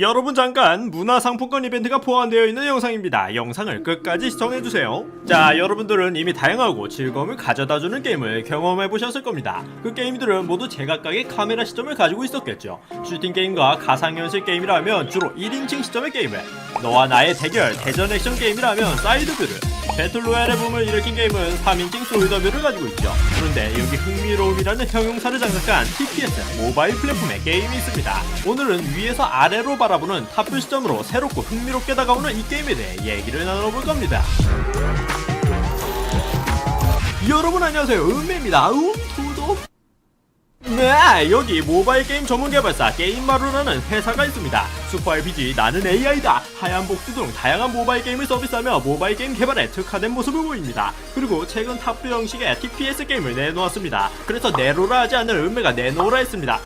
여러분 잠깐 문화상품권 이벤트가 포함되어 있는 영상입니다. 영상을 끝까지 시청해주세요. 자, 여러분들은 이미 다양하고 즐거움을 가져다주는 게임을 경험해보셨을 겁니다. 그 게임들은 모두 제각각의 카메라 시점을 가지고 있었겠죠. 슈팅 게임과 가상현실 게임이라면 주로 1인칭 시점의 게임을, 너와 나의 대결, 대전 액션 게임이라면 사이드뷰를, 배틀로얄의 붐을 일으킨 게임은 3인칭 솔더뷰를 가지고 있죠. 그런데 여기 흥미로움이라는 형용사를 장착한 TPS 모바일 플랫폼의 게임이 있습니다. 오늘은 위에서 아래로 바라보는 탑뷰 시점으로 새롭고 흥미롭게 다가오는 이 게임에 대해 얘기를 나눠볼 겁니다. 여러분 안녕하세요 은매입니다 음투도 네 여기 모바일 게임 전문 개발사 게임마루라는 회사가 있습니다. 슈퍼 RPG 나는 AI다. 하얀 복수 등 다양한 모바일 게임을 서비스하며 모바일 게임 개발에 특화된 모습을 보입니다. 그리고 최근 탑뷰 형식의 TPS 게임을 내놓았습니다. 그래서 내로라 하지 않는 은매가 내놓으라 했습니다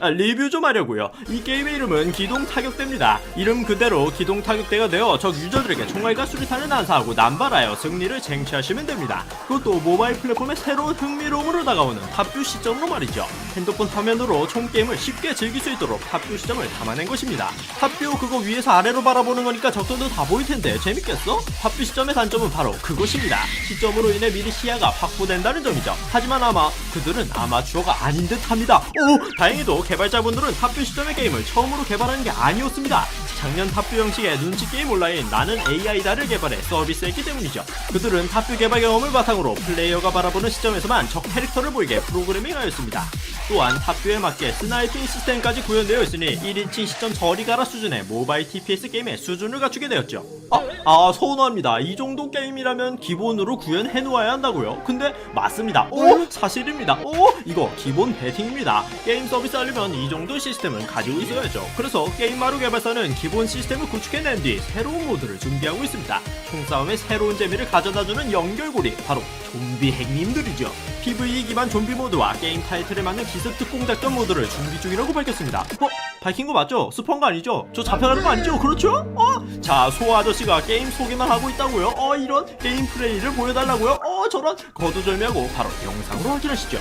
아, 리뷰 좀 하려고요. 이 게임의 이름은 기동 타격대입니다. 이름 그대로 기동 타격대가 되어 적 유저들에게 총알과 수리탄을 난사하고 남발하여 승리를 쟁취하시면 됩니다. 그것도 모바일 플랫폼의 새로운 흥미로움으로 다가오는 탑뷰 시점으로 말이죠. 핸드폰 화면으로 총 게임을 쉽게 즐길 수 있도록 탑뷰 시점을 담아낸 것입니다. 탑뷰 그거 위에서 아래로 바라보는 거니까 적들도 다 보일 텐데 재밌겠어? 탑뷰 시점의 단점은 바로 그것입니다. 시점으로 인해 미리 시야가 확보된다는 점이죠. 하지만 아마 그들은 아마추어가 아닌 듯합니다. 오, 다행히도 개발자분들은 탑뷰 시점의 게임을 처음으로 개발하는 게 아니었습니다. 작년 탑뷰 형식의 눈치 게임 온라인 나는 AI다를 개발해 서비스했기 때문이죠. 그들은 탑뷰 개발 경험을 바탕으로 플레이어가 바라보는 시점에서만 적 캐릭터를 보이게 프로그래밍하였습니다. 또한 탑뷰에 맞게 스나이핑 시스템까지 구현되어 있으니 1인칭 시점 저리 가라 수준의 모바일 TPS 게임의 수준을 갖추게 되었죠. 아, 아 서운합니다. 이 정도 게임이라면 기본으로 구현해 놓아야 한다고요. 근데 맞습니다. 오 사실입니다. 오 이거 기본 배팅입니다. 게임 서비스 하려면 이 정도 시스템은 가지고 있어야죠. 그래서 게임마루 개발사는 기본 시스템을 구축해낸 뒤 새로운 모드를 준비하고 있습니다. 총싸움의 새로운 재미를 가져다주는 연결고리 바로 좀비 행님들이죠. PVE 기반 좀비 모드와 게임 타이틀에 맞는 기습 특공 작전 모드를 준비 중이라고 밝혔습니다. 어? 밝힌 거 맞죠? 스폰 거 아니죠? 저 잡혀가는 거 아니죠? 그렇죠? 어? 자, 소 아저씨가 게임 소개만 하고 있다고요? 어, 이런 게임 플레이를 보여달라고요? 어, 저런 거두절미하고 바로 영상으로 확인하시죠.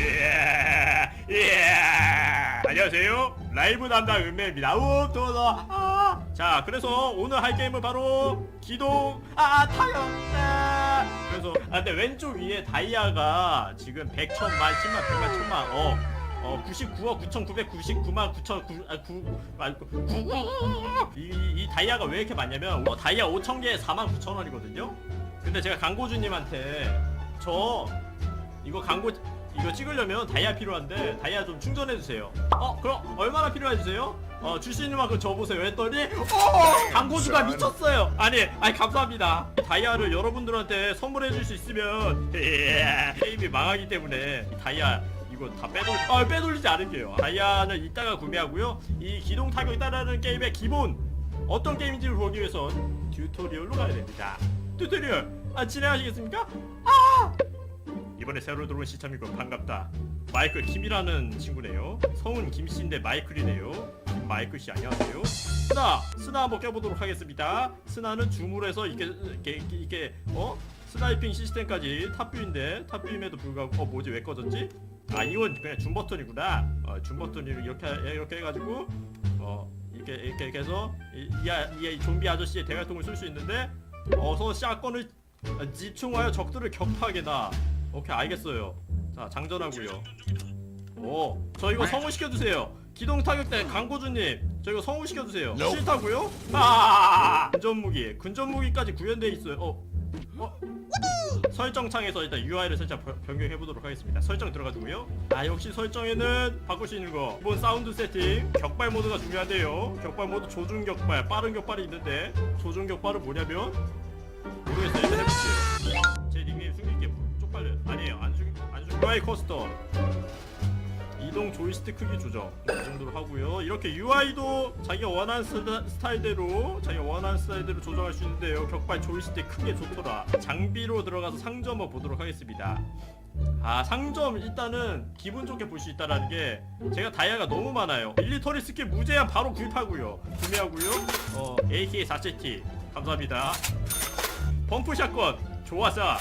예, 예. 안녕하세요. 라이브 담당 은매입니다. 우, 도너. 아. 자, 그래서 오늘 할 게임은 바로 기동 아 타요. 아. 그래서 아 근데 왼쪽 위에 다이아가 지금 100, 1000만, 10만, 100만, 1000 만 어. 어 99억 9,999만 9천 9 아, 9 말고 9 이, 이 다이아가 왜 이렇게 많냐면 어, 다이아 5,000개에 49,000원이거든요. 근데 제가 광고주님한테 저 이거 광고 이거 찍으려면 다이아 필요한데 다이아 좀 충전해 주세요. 어 그럼 얼마나 필요해 주세요? 어줄수 있는 만큼 줘 보세요. 했더니 어 광고주가 미쳤어요. 아니 아니 감사합니다. 다이아를 여러분들한테 선물해 줄 수 있으면 게임이 망하기 때문에 이 다이아 이거 다 빼돌 아 빼돌리지 않을게요. 다이아는 이따가 구매하고요. 이 기동 타격이 따르는 게임의 기본 어떤 게임인지를 보기 위해선 튜토리얼로 가야 됩니다. 튜토리얼 아 진행하시겠습니까? 아 이번에 새로 들어온 시참이고 반갑다. 마이클 김이라는 친구네요. 성은 김씨인데 마이클이네요. 마이클 씨 안녕하세요. 스나 스나 한번 껴보도록 하겠습니다. 스나는 줌으로 해서 이게 이게 이게, 어 스나이핑 시스템까지 탑뷰인데 탑뷰임에도 불구하고 어 뭐지 왜 꺼졌지? 아 이건 그냥 줌 버튼이구나. 어, 줌 버튼을 이렇게 이렇게 해가지고 어 이렇게 이렇게 이렇게 해서 이, 이, 이 좀비 아저씨의 대갈통을 쓸 수 있는데 어서 샷건을 집중하여 적들을 격파하게 나. 오케이 알겠어요. 자 장전하고요. 오, 저 이거 성우 시켜주세요. 기동 타격대 강고주님, 저 이거 성우 시켜주세요. 싫다고요? 아, 근접 무기, 근접 무기까지 구현돼 있어요. 어, 어. 설정창에서 일단 UI를 살짝 변- 변경해 보도록 하겠습니다. 설정 들어가지고요. 아 역시 설정에는 바꿀 수 있는 거. 기본 사운드 세팅, 격발 모드가 중요한데요. 격발 모드 조준 격발, 빠른 격발이 있는데 조준 격발은 뭐냐면 UI 커스텀. 이동 조이스틱 크기 조정. 이 정도로 하고요. 이렇게 UI도 자기가 원하는 스타- 스타일대로 자기가 원하는 스타일대로 조정할 수 있는데요. 격발 조이스틱 크게 좋더라. 장비로 들어가서 상점 한번 보도록 하겠습니다. 아 상점 일단은 기분 좋게 볼 수 있다라는 게 제가 다이아가 너무 많아요 밀리터리 스킬 무제한 바로 구입하고요 구매하고요 어 AK 4세티 감사합니다 범프 샷건 좋아서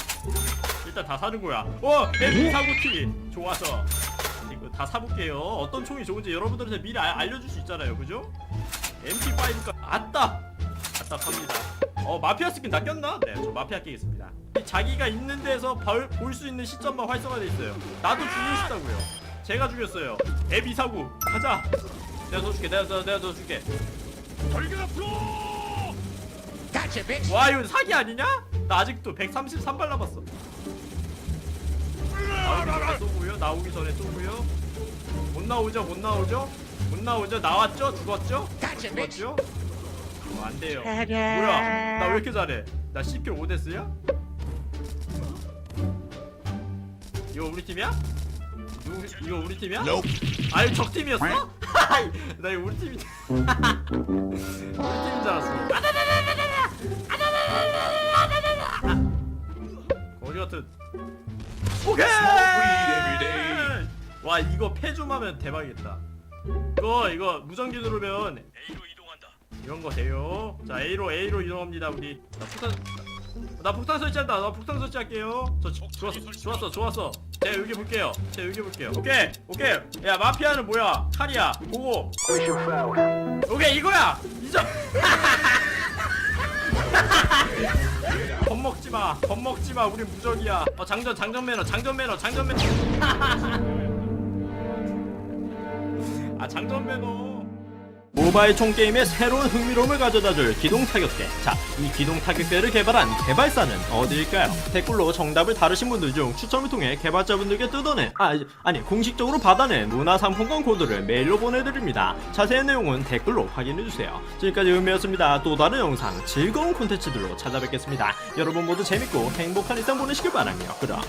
일단 다 사는 거야. 어 M497 좋아서. 이거 다 사볼게요. 어떤 총이 좋은지 여러분들한테 미리 알- 알려줄 수 있잖아요. 그죠? MP5가 아따! 답답합니다. 어 마피아 스킨 다 꼈나? 네 저 마피아 끼겠습니다. 이 자기가 있는 데서 볼 수 있는 시점만 활성화돼 있어요. 나도 죽이고 싶다고요. 제가 죽였어요. 애비 사구 가자. 내가 더 줄게 내가 더 내가 더 줄게. 돌격 앞으로! 와 이거 사기 아니냐? 나 아직도 133발 남았어 나오기 전에 쏘고요 못 나오죠 못 나오죠? 못 나오죠? 나왔죠? 죽었죠? 죽었죠? 어, 안 돼요. 뭐야? 나 왜 이렇게 잘해? 나 CP 5데스야? 이거 우리 팀이야? 누구, 이거 우리 팀이야? 아니 적 팀이었어? 나 이거 우리 팀이 우리 팀인 줄 알았어. 거지 같은. 오케이 와 이거 패좀 하면 대박이겠다. 이거 이거 무전기 누르면 A로 이동한다. 이런 거 돼요. 자 A로 A로 이동합니다 우리. 나 폭탄 나 폭탄 설치한다. 나 폭탄 설치할게요. 저 지- 좋았어 좋았어 좋았어. 제가 여기 볼게요. 제가 여기 볼게요. 오케이 오케이. 야 마피아는 뭐야? 칼이야. 보고. 오케이 이거야. 이점 겁먹지마. 겁먹지마. 우리 무적이야. 어 장전 장전 매너 장전 매너 장전 매너 아 장전 매너 모바일 총 게임의 새로운 흥미로움을 가져다줄 기동 타격대. 자, 이 기동 타격대를 개발한 개발사는 어디일까요? 댓글로 정답을 다르신 분들 중 추첨을 통해 개발자분들께 뜯어낸 아, 아니 공식적으로 받아낸 문화상품권 코드를 메일로 보내드립니다. 자세한 내용은 댓글로 확인해 주세요. 지금까지 은미였습니다. 또 다른 영상 즐거운 콘텐츠들로 찾아뵙겠습니다. 여러분 모두 재밌고 행복한 일상 보내시길 바라며 그럼